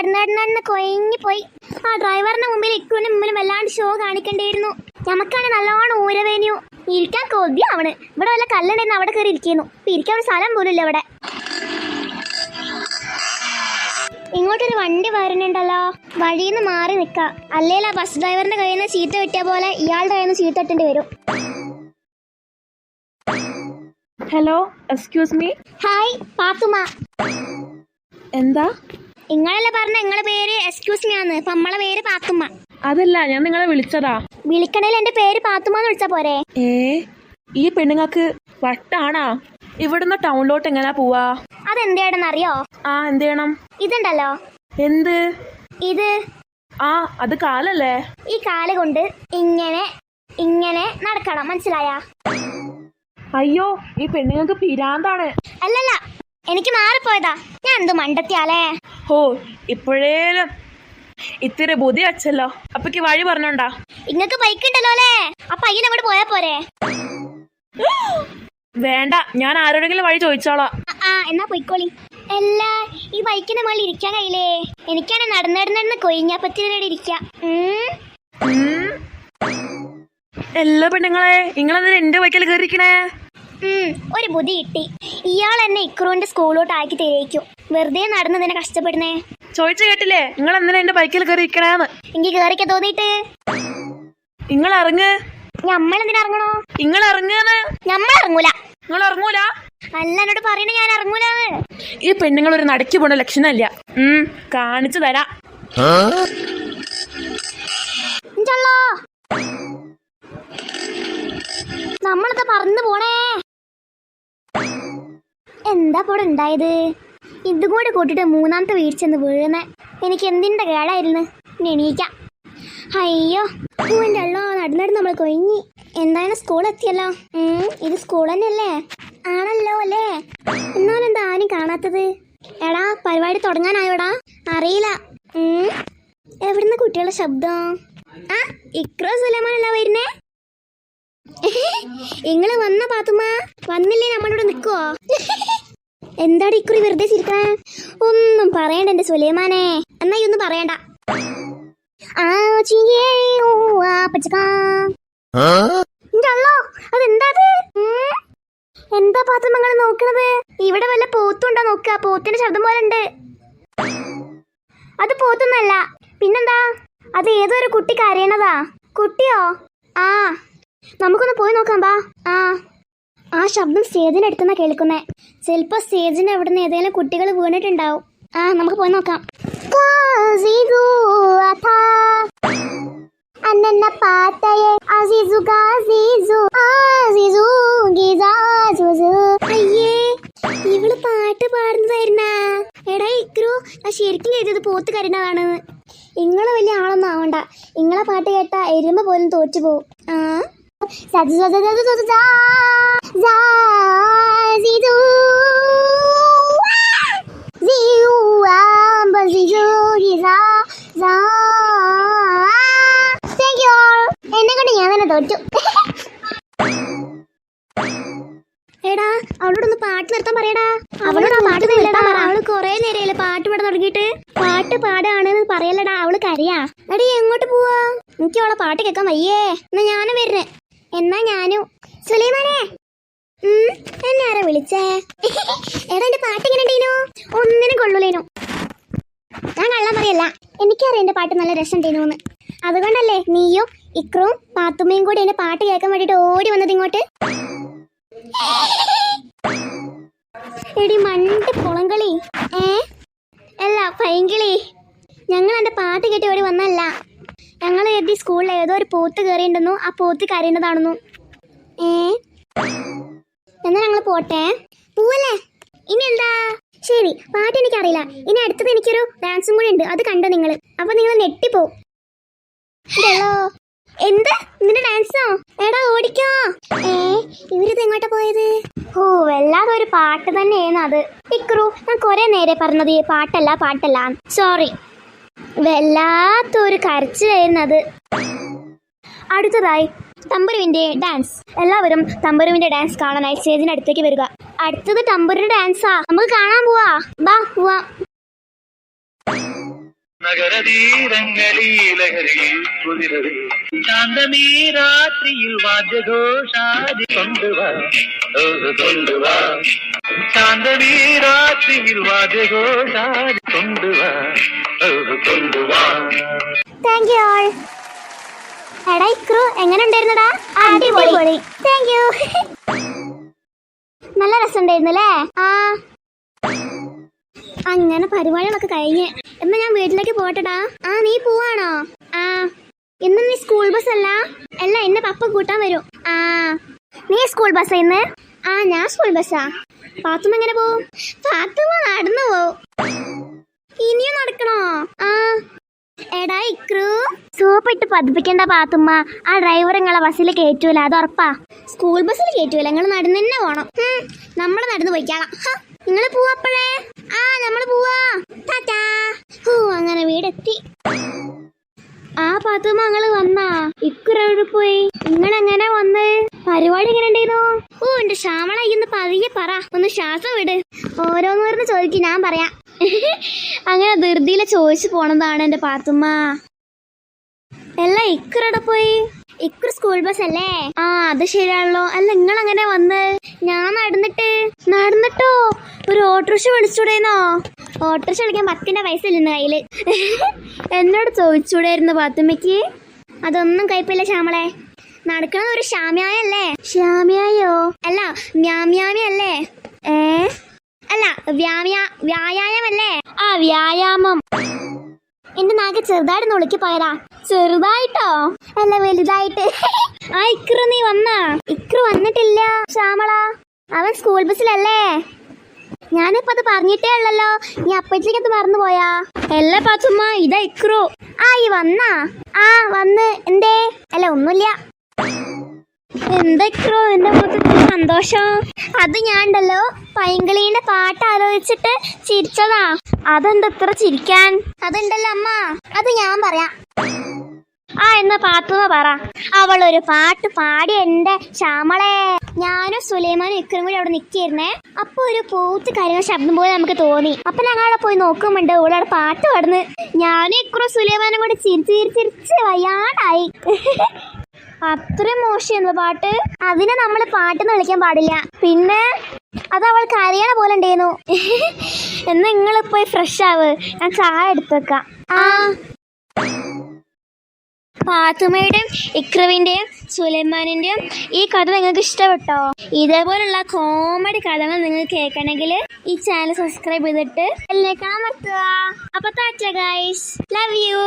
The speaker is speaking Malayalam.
നടന്ന് നടന്ന് നടന്ന് കൊയങ്ങി പോയി. ആ ഡ്രൈവറിന്റെ മുമ്പിൽ ഇക്കുവിന്റെ മുമ്പിൽ വല്ലാണ്ട് ഷോ കാണിക്കേണ്ടിയിരുന്നു. നമുക്കാണ് നല്ലോണം ഊരവേനു. ഇരിക്കാൻ കൊതി കൊതിയാവണ്. ഇവിടെ വല്ല കല്ലുണ്ടെന്ന് അവിടെ കയറി ഇരിക്കുന്നു ഇരിക്കാൻ ഒരു സ്ഥലം പോലും ഇല്ല ഇവിടെ. ഇങ്ങോട്ടൊരു വണ്ടി വരുന്നുണ്ടല്ലോ. വഴിയിൽ നിന്ന് മാറി നിൽക്കാം അല്ലെങ്കിൽ ആ ബസ് ഡ്രൈവറിന്റെ കയ്യിൽ നിന്ന് ചീത്ത കിട്ടിയ പോലെ ഇയാളുടെ കയ്യിൽ നിന്ന് ചീത്ത ഇട്ടേണ്ടി വരും. Hello excuse me hi Pathumma. എന്താ? നിങ്ങളല്ലേ പറഞ്ഞ നിങ്ങളെ പേര് എക്സ്ക്യൂസ് മീ ആണ് നമ്മളെ പേര് പാത്തുമ്മ. അതല്ല ഞാൻ നിങ്ങളെ വിളിച്ചതാ. വിളിക്കണേൽ എന്റെ പേര് പാത്തുമ്മ എന്ന് വിളിച്ചാ പോരെ? ഏ? ഈ പെണ്ണുങ്ങൾക്ക് വട്ടാണാ? ഇവിടുന്ന് ടൗണിലോട്ട് എങ്ങനെയാ പോവാ? അതെന്തേടെന്ന് അറിയോ ആ എന്ത് ചെയ്യണം ഇതുണ്ടല്ലോ. എന്ത്? ഇത്. ആ അത് കാലല്ലേ? ഈ കാൽ കൊണ്ട് ഇങ്ങനെ ഇങ്ങനെ നടക്കണം. മനസ്സിലായ? അയ്യോ ഈ പെണ്ണുങ്ങൾക്ക് പിരാന്താണ്. അല്ലല്ല എനിക്ക് മാറിപ്പോയതാ. ഞാൻ എന്ത് മണ്ടത്തിയാലേ? ഹോ ഇപ്പോഴേലും ഇത്തിരി ബുദ്ധി വച്ചല്ലോ. അപ്പക്ക് വഴി പറഞ്ഞോണ്ടാ. ഇങ്ങക്ക് ബൈക്ക് ഉണ്ടല്ലോ അല്ലേ? അപ്പൊ അയ്യൻ അങ്ങോട്ട് പോയാ പോരെ? വേണ്ട ഞാൻ ആരോടെങ്കിലും വഴി ചോദിച്ചോളാം. ആ, എന്നാ പൊയ്ക്കോളി. അല്ല ഈ ബൈക്കിന്റെ മുകളിൽ ഇരിക്കാൻ കഴിയില്ലേ? എനിക്കാണ് നടന്നിടന്നിടന്ന് നടന്ന് നടന്ന് കൊയിഞ്ഞാപ്പത്തിനോട് ഇരിക്കാം. എല്ലാ പെണ്ണുങ്ങളെ നിങ്ങളെന്തിനാ എന്റെ ബൈക്കിൽ കയറിയിരിക്കണേ ഒരു ബുദ്ധി കിട്ടി. ഇയാൾ എന്നെ ഇക്രോന്റെ സ്കൂളിലോട്ട് ആക്കി തരേക്കും വെറുതെ നടന്ന് നിന്നെ കഷ്ടപ്പെടുന്നേ? ചോദിച്ചു കേട്ടില്ലേ? നിങ്ങൾ എന്തിനാ എന്റെ ബൈക്കിൽ കയറി ഇരിക്കണെന്ന് എനിക്ക് കേറിക്ക തോന്നിട്ട് നിങ്ങൾ ഇറങ്ങ്. നമ്മൾ എന്തിനാ ഇറങ്ങണോ? നിങ്ങൾ ഇറങ്ങുന്ന്. നമ്മൾ ഇറങ്ങൂല. നിങ്ങൾ ഇറങ്ങൂല. അല്ല എന്നോട് പറയണ ഞാൻ ഇറങ്ങൂല ഈ പെണ്ണുങ്ങൾ ഒരു നടക്കി പോണ ലക്ഷണമല്ല ഉം കാണിച്ചു തരാം. നമ്മളിത് പറന്നു പോണേ? എന്താ പോടെ ഉണ്ടായത്? ഇതും കൂടെ കൂട്ടിട്ട് മൂന്നാമത്തെ വീഴ്ചന്ന് വീഴുന്നേ. എനിക്ക് എന്തിന്റെ കേടായിരുന്നു? എണീക്കാം. അയ്യോ പൂവിന്റെ അല്ലോ നടന്നിട്ട് നമ്മൾ കൊഴിഞ്ഞി എന്തായാലും സ്കൂളെത്തിയല്ലോ ഇത് സ്കൂൾ തന്നെയല്ലേ? ആണല്ലോ അല്ലേ? എന്നാലെന്താ ആരും കാണാത്തത്? എടാ പരിപാടി തുടങ്ങാനായോടാ? അറിയില്ല. എവിടുന്ന കുട്ടികളുടെ ശബ്ദം? ആ ഇക്രോ സുലമാനല്ല വരുന്നേ? ഇങ്ങൾ വന്ന പാത്തുമ്മ. വന്നില്ലേ നമ്മളിവിടെ നിക്കുവോ? എന്താടി ഇക്കുറി വെറുതെ ചിരിക്കണേ? ഒന്നും പറയണ്ട എന്റെ സുലൈമാനെ. എന്നാ ഈ ഒന്നും പറയണ്ട. ആ ചിയേ ഊ ആ പച്ചക്കാ. ഇതല്ലോ അതെന്താ എന്താ പാത്രം നിങ്ങൾ നോക്കണത്? ഇവിടെ വല്ല പോത്തുണ്ടോ നോക്കുക പോത്തിന്റെ ശബ്ദം പോലെ ഉണ്ട്. അത് പോത്തൊന്നല്ല. പിന്നെന്താ? അത് ഏതോ ഒരു കുട്ടി കരയണതാ. കുട്ടിയോ? ആ. നമുക്കൊന്ന് പോയി നോക്കാം ബാ. ആ. ആ ശബ്ദം സ്റ്റേജിന്റെ അടുത്തുനിന്ന് കേൾക്കുന്നേ ചിലപ്പോ സ്റ്റേജിന്റെ അവിടെ നിന്ന് ഏതെങ്കിലും കുട്ടികൾ വീണിട്ടുണ്ടാവും ആ നമുക്ക് പോയി നോക്കാം അന്നെന്ന പാത്തയെ അസീസു ഗാസീസു ആസീസു ഗിസാസുസു അയ്യേ ഇവൾ പാട്ട് പാടുന്നതായിരുന്ന എടാ ഇക്രു ഞാൻ ശരിക്കും ചെയ്തത് പോത്ത് കരുണതാണെന്ന് ഇങ്ങളെ വലിയ ആളൊന്നും ആവണ്ട ഇങ്ങളെ പാട്ട് കേട്ടാ എരുമ പോലും തോറ്റു പോവും ആ സജു സജു സജു തോറ്റു. എടാ അവളോടൊന്ന് പാട്ട് നിർത്താൻ പറയടാ. അവളോട് പാട്ട് നിർത്താൻ പറ. അവൾ കൊറേ നേരമല്ലേ പാട്ട് പാടാൻ തുടങ്ങിയിട്ട്. പാട്ട് പാടാണെന്ന് പറയലടാ അവൾ കരയാ. എടി എങ്ങോട്ട് പോവാ? എനിക്ക് അവളെ പാട്ട് കേൾക്കാൻ വയ്യേ. എന്നാ ഞാനും വരുന്നേ. എന്നാ ഞാനും. സുലൈമാനെ ഉം, എന്നെ ആരാ വിളിച്ചേ? എടാ എന്റെ പാട്ട് ഉണ്ടേനു? ഒന്നിനും കൊള്ളൂലേനു. ഞാൻ കള്ളം പറയല്ല. എനിക്കറിയാം എന്റെ പാട്ട് നല്ല രസം ഉണ്ടേനോന്ന് അതുകൊണ്ടല്ലേ നീയും ഇക്രവും പാത്തുമ്മയും കൂടി എന്റെ പാട്ട് കേൾക്കാൻ വേണ്ടിട്ട് ഓടി വന്നത് ഇങ്ങോട്ട്? എടി മണ്ട് കുളങ്കളി ഏ? അല്ല പൈങ്കിളി. ഞങ്ങൾ എന്റെ പാട്ട് കേട്ട് ഓടി വന്നല്ല ഞങ്ങൾ എഴുതി സ്കൂളിൽ ഏതോ ഒരു പോത്ത് കയറിയിട്ടുണ്ടെന്നു ആ പോത്ത് കരയേണ്ടതാണെന്നു ഏ? എന്നാ ഞങ്ങൾ പോട്ടെ? പോവല്ലേ? ഇനി എന്താ? ശരി പാട്ട് എനിക്കറിയില്ല. ഇനി അടുത്തത് എനിക്കൊരു ഡാൻസും കൂടി ഉണ്ട്. അത് കണ്ടോ നിങ്ങൾ അപ്പൊ നിങ്ങൾ നെട്ടിപ്പോ എന്ത്? നിന്റെ ഡാൻസോ എടാ ഓടിക്കോ. ഏ ഇവരിത് എങ്ങോട്ടാ പോയത്? ഓ വല്ലാതെ ഒരു പാട്ട് തന്നെയാണ് അത്. ഇക്രു ഞാൻ കുറെ നേരെ പറഞ്ഞത് ഈ പാട്ടല്ല പാട്ടല്ല. സോറി വല്ലാത്തൊരു കരച്ചു അത്. അടുത്തതായി. തമ്പുരുവിന്റെ ഡാൻസ് എല്ലാവരും തമ്പുരുവിന്റെ ഡാൻസ് കാണാനായി സ്റ്റേജിന്റെ അടുത്തേക്ക് വരിക. അടുത്തത് തമ്പുരുടെ ഡാൻസാ നമുക്ക് കാണാൻ പോവാ. ബാ പോവാ. നഗരതീരങ്ങളിൽ ലഹരിയിൽ കുതിരവേ ശാന്തമീ രാത്രിയിൽ വാദ്യഘോഷാദി കൊണ്ടുവാ. കൊണ്ടുവാ. ശാന്തമീ രാത്രിയിൽ വാദ്യഘോഷാദി കൊണ്ടുവാ. ഓ, കൊണ്ടുവാ. താങ്ക് യു ഓൾ എടാ ഇക്രു എങ്ങനെ ഉണ്ടായിരുന്നടാ? അടിപൊളി. താങ്ക് യു നല്ല രസമുണ്ടായിരുന്നു അല്ലേ? ആ. അങ്ങനെ പരിപാടികളൊക്കെ കഴിഞ്ഞ്. എന്നാ ഞാൻ വീട്ടിലേക്ക് പോട്ടടാ ആ നീ പോവാണോ? ആ. ഇന്ന് നീ സ്കൂൾ ബസ് അല്ല? അല്ല എന്നെ പപ്പ കൂട്ടാൻ വരും. ആ. നീ സ്കൂൾ ബസ് ഇന്ന്? ആ ഞാൻ സ്കൂൾ ബസ്സാ പാത്തുമ്മ എങ്ങനെ പോവും? പാത്തുമ്മ നടന്നു പോവും. ഇനിയും നടക്കണോ? ആ. എടാ ഇക്രൂ. സൂപ്പ് ഇട്ട് പതിപ്പിക്കണ്ട പാത്തുമ്മ ആ ഡ്രൈവർ നിങ്ങളെ ബസ്സിൽ കയറ്റൂല അത് ഉറപ്പാ. സ്കൂൾ ബസ്സിൽ കയറ്റൂല നിങ്ങൾ നടന്ന് തന്നെ പോണം. നമ്മൾ നടന്ന് പോയിക്കാളാം. നിങ്ങൾ പോവാപ്പഴേ ആ നമ്മൾ പോവാ. ടാറ്റാ. ഓ അങ്ങനെ വീടെത്തി. ആ പാത്തുമ്മ ഞങ്ങൾ വന്നാ? ഇക്കുറവിടെ പോയി? നിങ്ങൾ എങ്ങനെ വന്ന്? പരിപാടി എങ്ങനെ ഉണ്ടായിരുന്നു ഓ എന്റെ ശ്യാമള ഇന്ന് പതിയെ പറ. ഒന്ന് ശ്വാസം വിട്. ഓരോന്നോരോന്ന് ചോദിക്കും ഞാൻ പറയാം. അങ്ങനെ ധൃതിയിലെ ചോദിച്ചു പോണതാണ് എന്റെ പാത്തുമ്മ. അല്ല ഇക്കറടെ പോയി? ഇക്കുർ സ്കൂൾ ബസ് അല്ലേ? ആ അത് ശരിയാണല്ലോ. അല്ല നിങ്ങൾ അങ്ങനെ വന്ന്? ഞാൻ നടന്നിട്ട്. നടന്നിട്ടോ? ഒരു ഓട്ടോറിക്ഷ വിളിച്ചൂടേന്നോ ഓട്ടോറിക്ഷ വിളിക്കാൻ പത്തിന്റെ പൈസ ഇല്ലെന്ന് കയ്യിൽ എന്നോട് ചോദിച്ചൂടായിരുന്നു പാത്തുമ്മയ്ക്ക്? അതൊന്നും കയ്പില്ല ശ്യാമളെ. നടക്കുന്നത് ഒരു ശ്യാമ്യായല്ലേ? ശ്യാമ്യായോ? അല്ല മ്യാമ്യാമി അല്ലേ? ഏ? അല്ല വ്യായാമല്ലേ ആ വ്യായാമം. എന്റെ നാക്ക് ചെറുതായിട്ട് നുളുക്കി പോയതാ. ചെറുതായിട്ടോ? അല്ല വലുതായിട്ട്. ആ ഇക്രു നീ വന്നാ. ഇക്രു വന്നിട്ടില്ല ശ്യാമള. അവൻ സ്കൂൾ ബസ്സിലല്ലേ? ഞാനിപ്പോ അത് പറഞ്ഞിട്ടേ ഉള്ളല്ലോ. നീ അപ്പഴത്തേക്ക് അത് മറന്നു പോയാ. അല്ല പാത്തുമ്മ ഇതാ ഇക്രു. ആ ഈ വന്നാ. ആ വന്ന്. എന്തേ? അല്ല ഒന്നുമില്ല. എന്തൊക്കെയോ എന്റെ മുഖത്ത് സന്തോഷം. അത് ഞാൻ ഉണ്ടല്ലോ പൈങ്കിളീന്റെ പാട്ട് ആലോചിച്ചിട്ട് ചിരിച്ചതാ. അതെന്താ ഇത്ര ചിരിക്കാൻ? അതുണ്ടല്ലോ അമ്മ. അത് ഞാൻ പറയാം. ആ എന്ന പാത്തുമ്മ പറ. അവൾ ഒരു പാട്ട് പാടി എന്റെ ശ്യാമളെ. ഞാനും സുലൈമാനും ഇക്കറും കൂടി അവിടെ നിൽക്കായിരുന്നേ അപ്പൊ ഒരു പൂത്ത് കരയുന്ന ശബ്ദം പോലെ നമുക്ക് തോന്നി. അപ്പൊ ഞങ്ങൾ അവിടെ പോയി നോക്കുമ്പോണ്ട് ഇവിടെ പാട്ട് പാടുന്നു. ഞാനും ഇക്കറും സുലൈമാനും കൂടി ചിരിച്ച് ചിരിച്ച് ചിരിച്ച് വയ്യാണ്ടായി. അത്രയും മോശമായിരുന്നു പാട്ട്. അതിനെ നമ്മൾ പാട്ടെന്ന് വിളിക്കാൻ പാടില്ല. പിന്നെ അത് അവൾ കരയണ പോലെ ഉണ്ടായിരുന്നു. എന്നാ നിങ്ങൾ പോയി ഫ്രഷ് ആവ്. ഞാൻ ചായ എടുത്തു വെക്കാം ആ. പാത്തുമ്മയുടെയും ഇക്രവിന്റെയും സുലൈമാനിന്റെയും ഈ കഥ നിങ്ങൾക്ക് ഇഷ്ടപ്പെട്ടോ? ഇതേപോലുള്ള കോമഡി കഥകൾ നിങ്ങൾ കേൾക്കണമെങ്കിൽ ഈ ചാനൽ സബ്സ്ക്രൈബ് ചെയ്തിട്ട് എല്ലാം കാണാൻ പറ്റുക അപ്പൊ താറ്റ ഗൈസ് ലവ് യു